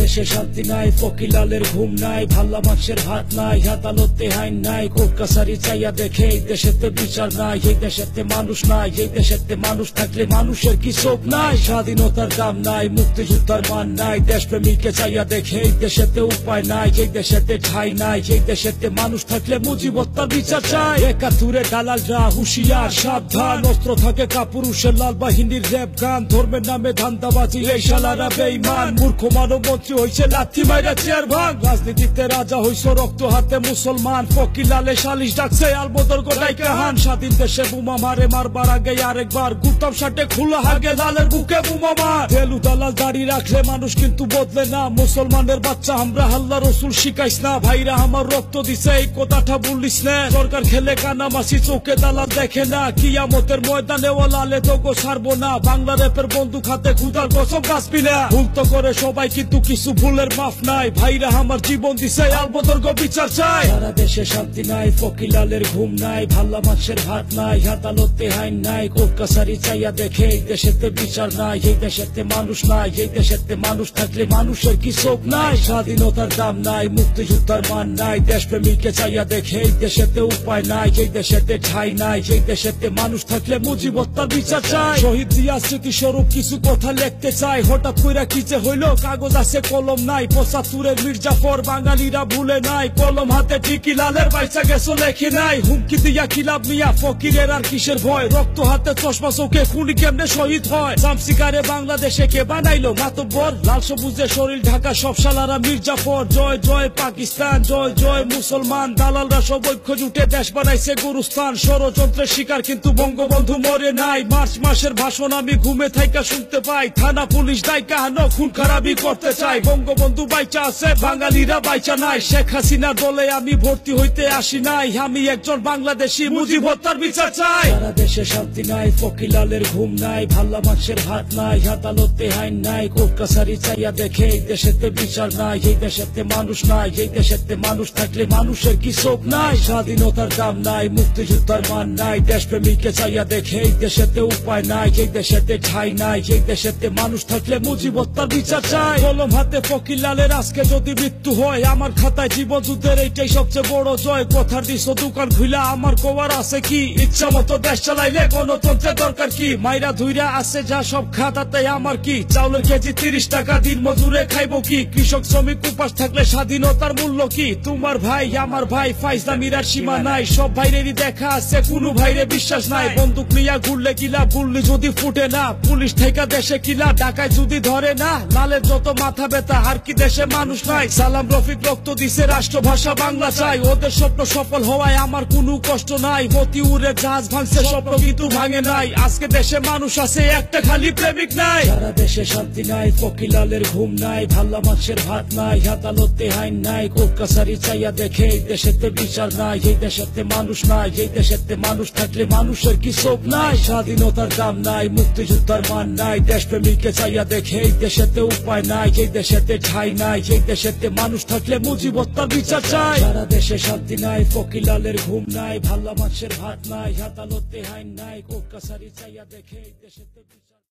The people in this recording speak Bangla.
দেশে শান্তি নাই, ফকিলালের ঘুম নাই, ভাল্লা মাছের ভাত নাই, আদালতে আইন নাই, কোর্ট কাছারি চাইয়া দেখে এই দেশেতে বিচার নাই, এই দেশেতে মানুষ নাই, এই দেশেতে মানুষ থাকলে মানুষের কি চোখ নাই? স্বাধীনতার দাম নাই, মুক্তিযোদ্ধার মান নাই দেশপ্রেমীকে চাইয়া দেখে এই দেশেতে উপায় নাই, এই দেশেতে ঠাই নাই, এই দেশেতে মানুষ থাকলে মুজিবত্তার বিচার চাই। একাত্তরে দালালরা হুশিয়ার, সাবধান, অস্ত্র থাকে কাপুরুষের লাল বাহিনীর র্যাব গান, ধর্মের নামে ধান্দাবাজি, এই শালারা বেইমান মূর্খ মানব মন্ত্রী হইছে লাথি মাইরা চেয়ার ভাগ। রাজনীতিতে রাজা হইছ রক্ত হাতে মুসলমান। ফকির লালে সালিশ ডাকছে আলবদর গোটাই কাহান। স্বাধীন দেশে বুমা মারে মারবার আগে আরেকবার। গুতাম শাটে খোলা হাগে লালের বুকে বুমা মার। তেলু দালাল দাড়ি রাখলে মানুষ কিন্তু বদলে না। মুসলমানের বাচ্চা আমরা হাল্লা রসুল শিখাইস না। ভাইরা আমার রক্ত দিছে, এই কথাটা বলিস না। সরকার খেলে কানামাসি চোখে দালাল দেখে না। কিয়ামতের ময়দানে ও লালে তো গো ছাড়বো না। বাংলা রেপের বন্দুক হাতে খুদার কসম কাসবি না। ভুল তো করে সবাই কিন্তু কিছু ভুলের মাফ নাই। ভাইরা আমার জীবন দিছে বিচার চাই সারা দেশে শান্তি নাই, ফকিলালের ঘুম নাই, ভাল্লা ভাত নাই, আদালতে আইন নাই, কোর্ট কাছারি চাইয়া দেখে এই দেশেতে বিচার নাই, এই দেশেতে মানুষ নাই, এই দেশেতে মানুষ থাকলে মানুষের কি চোখ নাই? স্বাধীনতার দাম নাই, মুক্তিযোদ্ধার মান নাই দেশপ্রেমীকে চাইয়া দেখে এই দেশেতে উপায় নাই, এই দেশেতে ঠাই নাই, এই দেশেতে মানুষ থাকলে মুজিবত্তার বিচার চাই শহীদ জিয়া স্মৃতিস্বরূপ কিছু কথা লিখতে চাই হঠাৎ কইরা যে হইল, কাগজ আছে কলম নাই, পঁচাত্তরের মির্জাফর বাঙালিরা ভুলে নাই। কলম হাতে ঠিকই, লালের বাইচা গেছো লেখে নাই। হুমকি দিয়া কিলাব মিয়া? ফকিরের আর কিসের ভয়? রক্ত হাতে চশমা চোখে খুনি কেমনে শহীদ হয়? সামসিকারে বাংলাদেশে কে বানাইলো মাতব্বর? লাল সবুজে শরীর, ঢাকা সব সালারা মির্জাফর। জয় জয় পাকিস্তান, জয় জয় মুসলমান। দালালরা সব ঐক্য জুটে দেশ বানাইছে গুরুস্থান। ষড়যন্ত্রের শিকার কিন্তু বঙ্গবন্ধু মরে নাই। মার্চ মাসের ভাষণ আমি ঘুমে থাইকা শুনতে পাই। থানা পুলিশ দায় কাহানো খুন খারাপি করতে চাই। বঙ্গবন্ধু বাইচা আছে, বাঙালিরা বাইচা নাই। শেখ হাসিনার দলে আমি ভর্তি হইতে আসি নাই। আমি একজন বাংলাদেশি, মুজিব হত্যার বিচার চাই। দেশে শান্তি নাই, ফকিলালের ঘুম নাই, ভাল্লা মাছের ভাত নাই, আদালতে আইন নাই, কোর্ট কাছারি চাইয়া দেখে এই দেশেতে বিচার নাই, এই দেশেতে মানুষ নাই, এই দেশেতে মানুষ থাকলে মানুষের কি চোখ নাই? স্বাধীনতার দাম নাই, মুক্তিযোদ্ধার মান নাই দেশপ্রেমীকে চাইয়া দেখে এই দেশেতে উপায় নাই, এই দেশেতে ঠাই নাই, এই দেশেতে মানুষ থাকলে মুজিবত্তার বিচার চাই। কলম হাতে ফকিলালের আজকে যদি মৃত্যু হয় আমার খাতায় জীবন যুদ্ধের এইটাই সবচেয়ে বড় জয়। কথার দিস দোকান খুইলা আমার কোয়ার আছে কি? ইচ্ছা মতো দেশ চালাইলে গণতন্ত্রের দরকার কি? মাইরা ধুইরা আছে যা সব খাতাতে আমার কি? চাউলের কেজি তিরিশ টাকা দিন মজুরে খাইবো কি? কৃষক শ্রমিক উপাস থাকলে স্বাধীনতার মূল্য কি? তোমার ভাই আমার ভাই ফাইজলা মিরার সীমা নাই। সব ভাইরেরই দেখা আছে কোনো ভাইরে বিশ্বাস নাই। বন্দুক নিয়া ঘুরলে কিলা গুল্লি যদি ফুটে না পুলিশ থেকে দেশে কিলা ডাকায় যদি ধরে না লালের যত মাথা ব্যথা আর কি দেশে মানুষ নাই? সালাম রফিক রক্ত দিছে রাষ্ট্রভাষা বাংলা চাই। ওদের স্বপ্ন সফল হওয়ায় আমার কোনো কষ্ট নাই। মতি উড়ে জাহাজ ভাঙছে, স্বপ্ন কিন্তু ভাঙে নাই। আজকে দেশে মানুষ আছে, একটা খালি প্রেমিক নাই। সারা দেশে শান্তি নাই, ফকিলালের ঘুম নাই, ভাল্লা মাছের ভাত নাই আদালতে আইন নাই কোর্ট কাছারি চাইয়া দেখে এই দেশেতে বিচার নাই। এই দেশেতে মানুষ নাই, এই দেশেতে মানুষ থাকলে মানুষের কি চোখ নাই? স্বাধীনতার দাম নাই, মুক্তিযোদ্ধার মান নাই দেশপ্রেমীকে চাইয়া দেখে এই দেশেতে উপায় নাই। এই দেশেতে ঠাই নাই, যে দেশেতে মানুষ থাকলে মুজিবত্তা বিচার চাই। সারা দেশে শান্তি নাই, ফকিলালের ঘুম নাই, ভাল্লা মাছের ভাত নাই হাতালতে হাইন নাই, কোর্ট চাইয়া দেখে দেশেতে বিচার